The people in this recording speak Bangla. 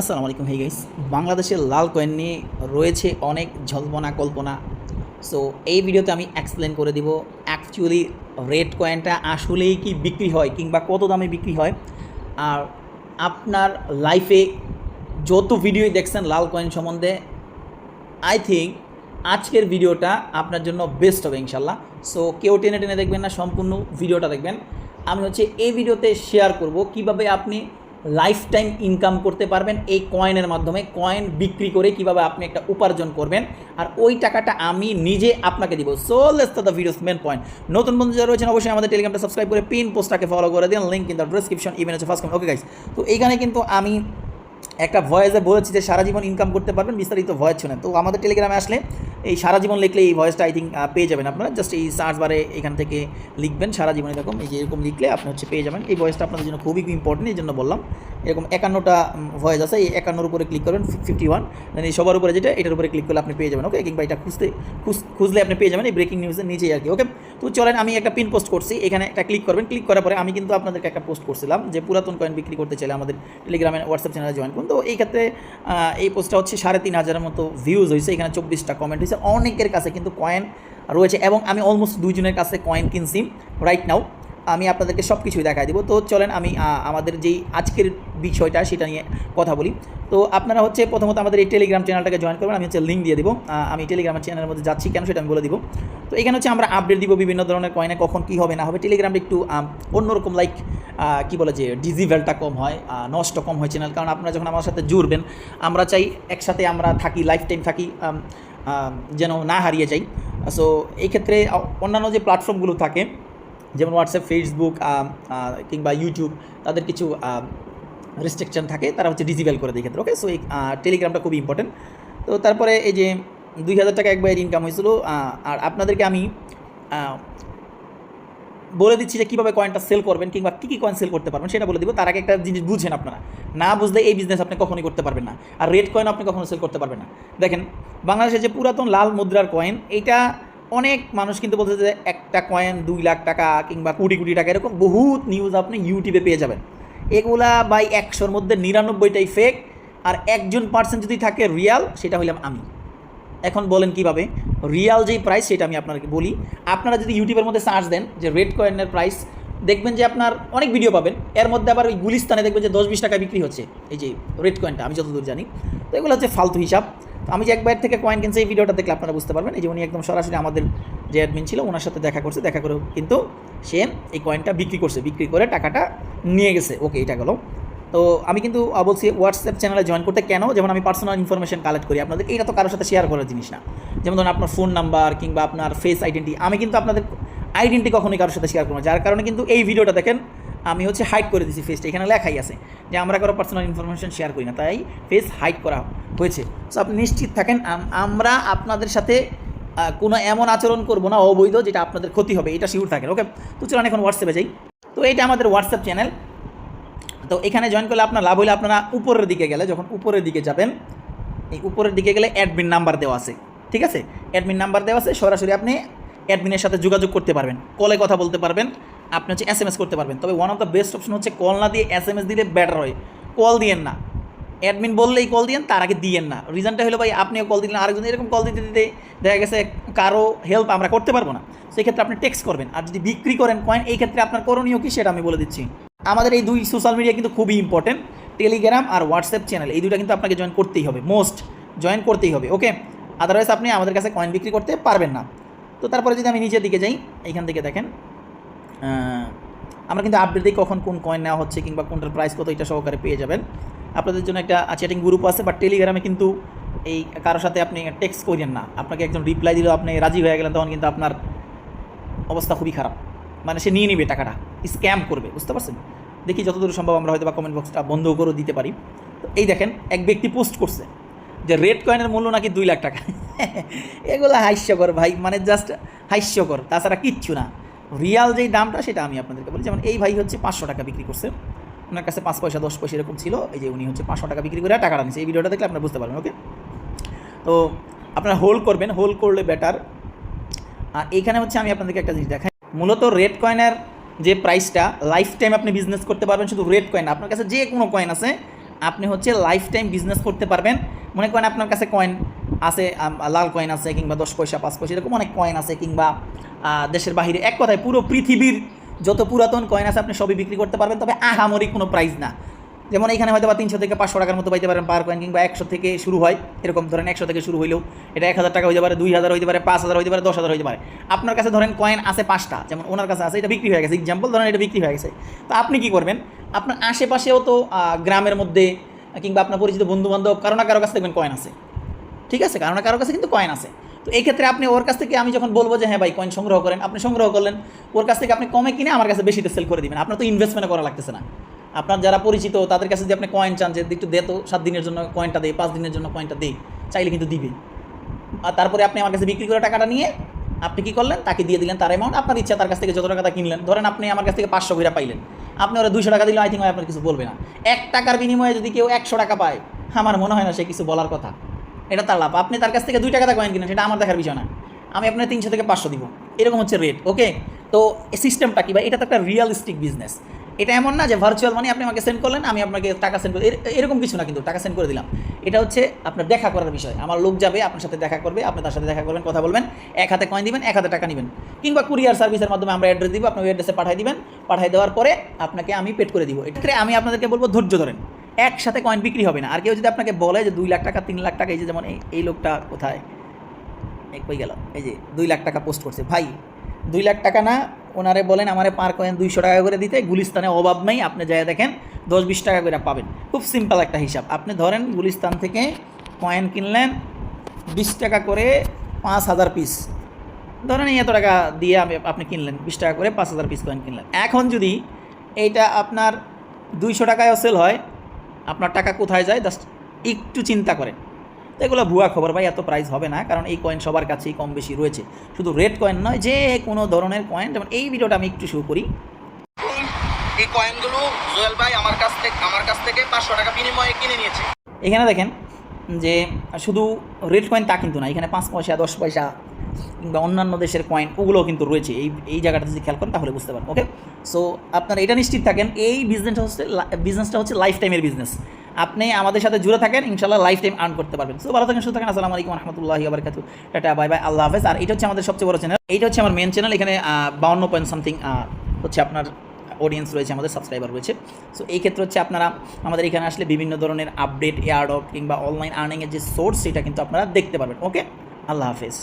আসসালামু আলাইকুম হে গাইস বাংলাদেশের লাল কয়েন নিয়ে রয়েছে অনেক জল্পনা কল্পনা। সো এই ভিডিওতে আমি এক্সপ্লেন করে দিব অ্যাকচুয়ালি রেড কয়েনটা আসলেই কি বিক্রি হয় কিংবা কত দামে বিক্রি হয়। আর আপনার লাইফে যত ভিডিওই দেখছেন লাল কয়েন সম্বন্ধে আই থিঙ্ক আজকের ভিডিওটা আপনার জন্য বেস্ট হবে ইনশাল্লাহ সো কেউ টেনে টেনে দেখবেন না, সম্পূর্ণ ভিডিওটা দেখবেন। আমি হচ্ছে এই ভিডিওতে শেয়ার করব কীভাবে আপনি লাইফ টাইম ইনকাম করতে পারবেন এই কয়েনের মাধ্যমে। কয়েন বিক্রি করে কীভাবে আপনি একটা উপার্জন করবেন। আর ওই টাকাটা আমি নিজে আপনাকে দিব। So let's the video's main point নতুন বন্ধু যারা রয়েছেন, অবশ্যই আমাদের টেলিগ্রামটা সাবস্ক্রাইব করে পিন পোস্টটাকে ফলো করে দিন। Link in the description even আছে ফার্স্ট ওকে গাইস তো এইখানে কিন্তু আমি একটা ভয়েসে বলেছি যে সারা জীবন ইনকাম করতে পারবেন, বিস্তারিত ভয়েস শোনেন। তো আমাদের টেলিগ্রামে আসলে এই সারা জীবন লিখলে এই ভয়েসটা আই থিঙ্ক পেয়ে যাবেন আপনারা। জাস্ট এই সার্চ বারে এখান থেকে লিখবেন, সারা জীবন এরকম, এই যে এরকম লিখলে আপনি হচ্ছে পেয়ে যাবেন। এই ভয়েসটা আপনাদের জন্য খুবই ইম্পর্টেন্ট এই জন্য বললাম। এরকম একান্নটা ভয়েস আছে, এই একান্নর উপরে ক্লিক করবেন ফিফটি ওয়ান এই সবার উপরে যেটা, এটার উপরে ক্লিক করলে আপনি পেয়ে যাবেন ওকে কিংবা এটা খুঁজতে, খুঁজ- খুঁজলে আপনি পেয়ে যাবেন এই ব্রেকিং নিউজের নিচেই আর কি ওকে তো চলেন, আমি একটা পিন পোস্ট করছি, এখানে একটা ক্লিক করবেন ক্লিক করার পরে আমি কিন্তু আপনাদেরকে একটা পোস্ট করছিলাম যে পুরাতন কয়েন বিক্রি করতে চাইলে আমাদের টেলিগ্রামে হোয়াটসঅ্যাপ চ্যানেলে জয়েন করুন। তো এই ক্ষেত্রে এই পোস্টটা হচ্ছে সাড়ে তিন হাজারের মতো ভিউজ হয়েছে, এখানে চব্বিশটা কমেন্ট হয়েছে। অনেকের কাছে কিন্তু কয়েন রয়েছে এবং আমি অলমোস্ট দুইজনের কাছে কয়েন কিনছি রাইট নাও আমি আপনাদেরকে সব কিছুই দেখাই দিব। তো চলেন আমি আমাদের যেই আজকের বিষয়টা সেটা নিয়ে কথা বলি। তো আপনারা হচ্ছে প্রথমত আমাদের এই টেলিগ্রাম চ্যানেলটাকে জয়েন করবেন, আমি হচ্ছে লিঙ্ক দিয়ে দিব। আমি টেলিগ্রামের চ্যানেলের মধ্যে যাচ্ছি, কেন সেটা আমি বলে দিব। তো এখানে হচ্ছে আমরা আপডেট দিব বিভিন্ন ধরনের কয়েনে কখন কী হবে, না হবে। টেলিগ্রামটা একটু অন্যরকম লাইক কি বলে যে ডিজিভ্যালটা কম হয় নষ্ট কম হয় চ্যানেল কারণ আপনারা যখন আমার সাথে জুড়বেন, আমরা চাই একসাথে আমরা থাকি লাইফ টাইম থাকি যেন না হারিয়ে যাই। সো এই ক্ষেত্রে অন্যান্য যে প্ল্যাটফর্মগুলো থাকে যেমন হোয়াটসঅ্যাপ ফেসবুক কিংবা ইউটিউব তাদের কিছু রেস্ট্রিকশন থাকে, তারা হচ্ছে ডিজিটাল করে ক্ষেত্রে ওকে সো এই টেলিগ্রামটা খুবই ইম্পর্টেন্ট তো তারপরে এই যে দুই হাজার টাকা একবার ইনকাম হয়েছিল আর আপনাদেরকে আমি বলে দিচ্ছি যে কীভাবে কয়েনটা সেল করবেন কিংবা কী কী কয়েন সেল করতে পারবেন, সেটা বলে দিব। তার আগে একটা জিনিস বুঝেন আপনারা। না বুঝলে এই বিজনেস আপনি কখনোই করতে পারবেন না। আর রেড কয়েন আপনি কখনো সেল করতে পারবেন না। দেখেন, বাংলাদেশের যে পুরাতন লাল মুদ্রার কয়েন এইটা অনেক মানুষ কিন্তু বলছে যে একটা কয়েন দুই লাখ টাকা কিংবা কোটি কোটি টাকা এরকম বহুত নিউজ আপনি ইউটিউবে পেয়ে যাবেন। এগুলা বাই একশোর মধ্যে নিরানব্বইটাই ফেক আর একজন পার্সেন্ট যদি থাকে রিয়াল সেটা হইলাম আমি। এখন বলেন কীভাবে? রিয়াল যেই প্রাইস সেটা আমি আপনাকে বলি। আপনারা যদি ইউটিউবের মধ্যে সার্চ দেন যে রেড কয়েনের প্রাইস দেখবেন যে আপনার অনেক ভিডিও পাবেন। এর মধ্যে আবার ওই গুলিস্তানে দেখবেন যে দশ বিশ টাকা বিক্রি হচ্ছে। এই যে রেড কয়েনটা আমি যতদূর জানি। তো এগুলো হচ্ছে ফালতু হিসাব। আমি যে একবার থেকে কয়েন কিনছি, এই ভিডিওটা দেখলে আপনারা বুঝতে পারবেন। এই যে উনি একদম সরাসরি আমাদের যে অ্যাডমিন ছিল ওনার সাথে দেখা করছে, দেখা করে কিন্তু সে এই কয়েনটা বিক্রি করছে, বিক্রি করে টাকাটা নিয়ে গেছে। ওকে এটা গেলো। তো আমি কিন্তু বলছি হোয়াটসঅ্যাপ চ্যানেলে জয়েন করতে কেন? যেমন আমি পার্সোনাল ইনফরমেশন কালেক্ট করি, আপনাদের এটা তো কারোর সাথে শেয়ার করার জিনিস না। যেমন ধরুন আপনার ফোন নাম্বার কিংবা আপনার ফেস আইডেন্টি আমি কিন্তু আপনাদের আইডেন্টি কখনোই কারোর সাথে শেয়ার করব যার কারণে কিন্তু এই ভিডিওটা দেখেন আমি হচ্ছে হাইড করে দিয়েছি ফেসটা এখানে লেখাই আছে যে আমরা কারও পার্সোনাল ইনফরমেশন শেয়ার করি না, তাই ফেস হাইড করা হয়েছে। সো আপনি নিশ্চিত থাকেন আমরা আপনাদের সাথে কোনো এমন আচরণ করব না অবৈধ যেটা আপনাদের ক্ষতি হবে, এটা শিওর থাকেন ওকে তো চলুন এখন হোয়াটসঅ্যাপে যাই। তো এটা আমাদের হোয়াটসঅ্যাপ চ্যানেল তো এখানে জয়েন করলে আপনার লাভ হলে আপনারা উপরের দিকে গেলে, যখন উপরের দিকে যাবেন, এই উপরের দিকে গেলে অ্যাডমিন নাম্বার দেওয়া আছে, ঠিক আছে? অ্যাডমিন নাম্বার দেওয়া আছে, সরাসরি আপনি অ্যাডমিনের সাথে যোগাযোগ করতে পারবেন কলে কথা বলতে পারবেন। আপনি হচ্ছে এস এম এস করতে পারবেন। তবে one of the best option হচ্ছে কল না দিয়ে এস এম এস দিলে বেটার হয়। কল দিয়েন না। অ্যাডমিন বললেই কল দিয়েন, তার আগে দিয়েন না। রিজনটা হলো ভাই, আপনিও কল দিলেন, আরেকজন এরকম কল দিতে দিতে দেখা গেছে কারও হেল্প আমরা করতে পারব না। সেক্ষেত্রে আপনি টেক্সট করবেন। আর যদি বিক্রি করেন কয়েন এই ক্ষেত্রে আপনার করণীয় কি সেটা আমি বলে দিচ্ছি। আমাদের এই দুই সোশ্যাল মিডিয়া কিন্তু খুবই ইম্পর্টেন্ট টেলিগ্রাম আর হোয়াটসঅ্যাপ চ্যানেল এই দুটো কিন্তু আপনাকে জয়েন করতেই হবে। মোস্ট জয়েন করতেই হবে ওকে আদারওয়াইজ আপনি আমাদের কাছে কয়েন বিক্রি করতে পারবেন না। তো তারপরে যদি আমি নিচের দিকে যাই, এইখান থেকে দেখেন। আমরা কিন্তু আপডেট দিই কখন কোন কয়েন নেওয়া হচ্ছে কিংবা কোনটার প্রাইস কত, এটা সহকারে পেয়ে যাবেন। আপনাদের জন্য একটা চ্যাটিং গ্রুপ আছে বাট টেলিগ্রামে কিন্তু এই কারোর সাথে আপনি টেক্সট করেন না। আপনাকে একজন রিপ্লাই দিলেও আপনি রাজি হয়ে গেলেন, তখন কিন্তু আপনার অবস্থা খুবই খারাপ। মানে সে নিয়ে নিবে টাকাটা স্ক্যাম করবে, বুঝতে পারছেন? দেখি যতদূর সম্ভব আমরা হয়তো বা কমেন্ট বক্সটা বন্ধ করে দিতে পারি। তো এই দেখেন, এক ব্যক্তি পোস্ট করছে যে রেড কয়েনের মূল্য নাকি দুই লাখ টাকা। এগুলো হাস্যকর ভাই মানে জাস্ট হাস্যকর, তাছাড়া কিচ্ছু না। রিয়াল যেই দামটা, সেটা আমি আপনাদেরকে বলি। যেমন এই ভাই হচ্ছে পাঁচশো টাকা বিক্রি করছে। ওনার কাছে পাঁচ পয়সা, দশ পয়সা এরকম ছিল। এই যে উনি হচ্ছে পাঁচশো টাকা বিক্রি করে টাকাটা নিচ্ছে এই ভিডিওটা দেখলে আপনারা বুঝতে পারবেন, ওকে? তো আপনারা হোল্ড করবেন। হোল্ড করলে বেটার। আর এইখানে হচ্ছে আমি আপনাদেরকে একটা জিনিস দেখাই। মূলত রেড কয়েনের যে প্রাইসটা লাইফ টাইম আপনি বিজনেস করতে পারবেন শুধু রেড কয়েন আপনার কাছে যে কোনো কয়েন আছে, আপনি হচ্ছে লাইফ টাইম বিজনেস করতে পারবেন। মনে করেন আপনার কাছে কয়েন আছে লাল কয়েন আছে কিংবা দশ পয়সা, পাঁচ পয়সা, এরকম অনেক কয়েন আছে কিংবা দেশের বাহিরে এক কথায় পুরো পৃথিবীর যত পুরাতন কয়েন আছে আপনি সবই বিক্রি করতে পারবেন, তবে আহামরি কোনো প্রাইস না। যেমন এখানে হয়তো বা তিনশো থেকে পাঁচশো টাকার মতো পাইতে পারেন পার কয়েন কিংবা একশো থেকে শুরু হয়, এরকম ধরেন একশো থেকে শুরু হইলেও এটা এক হাজার টাকা হইতে পারে, দুই হাজার হইতে পারে, পাঁচ হাজার হইতে পারে, দশ হাজার হইতে পারে। আপনার কাছে ধরেন কয়েন আছে পাঁচটা, যেমন ওনার কাছে আছে, এটা বিক্রি হয়ে গেছে। এক্সাম্পল ধরেন এটা বিক্রি হয়ে গেছে। তো আপনি কি করবেন? আপনার আশেপাশেও তো গ্রামের মধ্যে, কিংবা আপনার পরিচিত বন্ধু বান্ধব কারও না কারও কাছে দেখবেন কয়েন আছে। ঠিক আছে? কারণ না কারও কাছে কিন্তু কয়েন আছে। তো এই ক্ষেত্রে আপনি ওর কাছ থেকে আমি যখন বলব যে হ্যাঁ ভাই কয়েন সংগ্রহ করেন। আপনি সংগ্রহ করলেন। ওর কাছ থেকে আপনি কমে কিনে আমার কাছে বেশিতে সেল করে দিবেন। আপনার তো ইনভেস্টমেন্ট করা লাগতেছে না। আপনার যারা পরিচিত, তাদের কাছে যদি আপনি কয়েন চান যে, একটু দে তো, সাত দিনের জন্য কয়েনটা দেয় পাঁচ দিনের জন্য কয়েনটা দেই চাইলে কিন্তু দিবে। আর তারপরে আপনি আমার কাছে বিক্রি করে টাকাটা নিয়ে আপনি কি করলেন? তাকে দিয়ে দিলেন তার অ্যামাউন্ট আপনার ইচ্ছা, তার কাছ থেকে যত টাকা কিনলেন। ধরেন আপনি আমার কাছ থেকে পাঁচশো করে পাইলেন। আপনি ওরা দুশো টাকা দিলে, আই থিঙ্ক আপনার কিছু বলবে না। এক টাকার বিনিময়ে যদি কেউ একশো টাকা পায়, আমার মনে হয় না সে কিছু বলার কথা। এটা তার লাভ। আপনি তার কাছ থেকে দুই টাকা কয়েন কিনেন, সেটা আমার দেখার বিষয় না। আমি আপনার তিনশো থেকে পাঁচশো দিব। এরকম হচ্ছে রেট ওকে তো সিস্টেমটা কি বা এটা তো একটা রিয়ালিস্টিক বিজনেস এটা এমন না যে ভার্চুয়াল মানে আপনি আমাকে সেন্ড করলেন, আমি আপনাকে টাকা সেন্ড করে এরকম কিছু না কিন্তু, টাকা সেন্ড করে দিলাম। এটা হচ্ছে আপনার দেখা করার বিষয়। আমার লোক যাবে, আপনার সাথে দেখা করবে, আপনি তার সাথে দেখা করবেন, কথা বলবেন, এক হাতে কয়েন দিবেন, এক হাতে টাকা নেবেন। কিংবা কুরিয়ার সার্ভিসের মাধ্যমে আমরা অ্যাড্রেস দিব, আপনি ওই অ্যাড্রেসে পাঠিয়ে দিবেন। পাঠিয়ে দেওয়ার পরে আপনাকে আমি পেড করে দিব। এক্ষেত্রে আমি আপনাদেরকে বলব ধৈর্য ধরেন। একসাথে কয়েন বিক্রি হবে না। আর কেউ যদি আপনাকে বলে যে দুই লাখ টাকা, তিন লাখ টাকা, এই যে যেমন এই লোকটা কোথায়? কই গেল। এই যে দুই লাখ টাকা পোস্ট করছে। ভাই, দুই লাখ টাকা না, ওনারে বলেন আমারে পার কয়েন দুইশো টাকা করে দিতে, গুলিস্তানে অভাব নেই, আপনি যাই দেখেন, দশ বিশ টাকা করে পাবেন। খুব সিম্পল একটা হিসাব। আপনি ধরেন গুলিস্তান থেকে কয়েন কিনলেন বিশ টাকা করে পাঁচ হাজার পিস ধরেন এত টাকা দিয়ে আমি আপনি কিনলেন, বিশ টাকা করে পাঁচ হাজার পিস কয়েন কিনলেন। এখন যদি এইটা আপনার দুইশো টাকায় সেল হয় আপনার টাকা কোথায় যায়? জাস্ট একটু চিন্তা করেন। তো এগুলো ভুয়া খবর ভাই এত প্রাইস হবে না কারণ এই কয়েন সবার কাছেই কম বেশি রয়েছে। শুধু রেড কয়েন নয় যে কোনো ধরনের কয়েন যেমন এই ভিডিওটা আমি একটু শুরু করি। এই কয়েনগুলো জুয়েল ভাই আমার কাছ থেকে আমার কাছ থেকে পাঁচশো টাকা বিনিময়ে কিনে নিয়েছে। এখানে দেখেন যে শুধু রেড কয়েন তা কিন্তু না এখানে পাঁচ পয়সা দশ পয়সা কিংবা অন্যান্য দেশের কয়েন ওগুলোও কিন্তু রয়েছে। এই এই জায়গাটা যদি খেয়াল করেন তাহলে বুঝতে পারেন ওকে সো আপনারা এটা নিশ্চিত থাকেন, এই বিজনেসটা হচ্ছে বিজনেসটা হচ্ছে লাইফ টাইমের বিজনেস আপনি আমাদের সাথে জুড়ে থাকেন ইনশাল্লাহ লাইফ টাইম আর্ন করতে পারবেন। সো ভালো থাকেন, সুস্থ থাকেন, আসসালামু আলাইকুম রহমতুল্লাহি আবরকাতু টাটা বাই বাই আল্লাহ হাফেজ। আর এটা হচ্ছে আমাদের সবচেয়ে বড় চ্যানেল এইটা হচ্ছে আমার মেন চ্যানেল এখানে বাউন্ন পয়েন্ট সামথিং হচ্ছে আপনার অডিয়েন্স রয়েছে, আমাদের সাবস্ক্রাইবার রয়েছে। সো এই ক্ষেত্রে হচ্ছে আপনারা, আমাদের এখানে আসলে বিভিন্ন ধরনের আপডেট এয়ারডপ কিংবা অনলাইন আর্নিংয়ের যে সোর্স সেটা কিন্তু আপনারা দেখতে পারবেন ওকে আল্লাহ হাফেজ।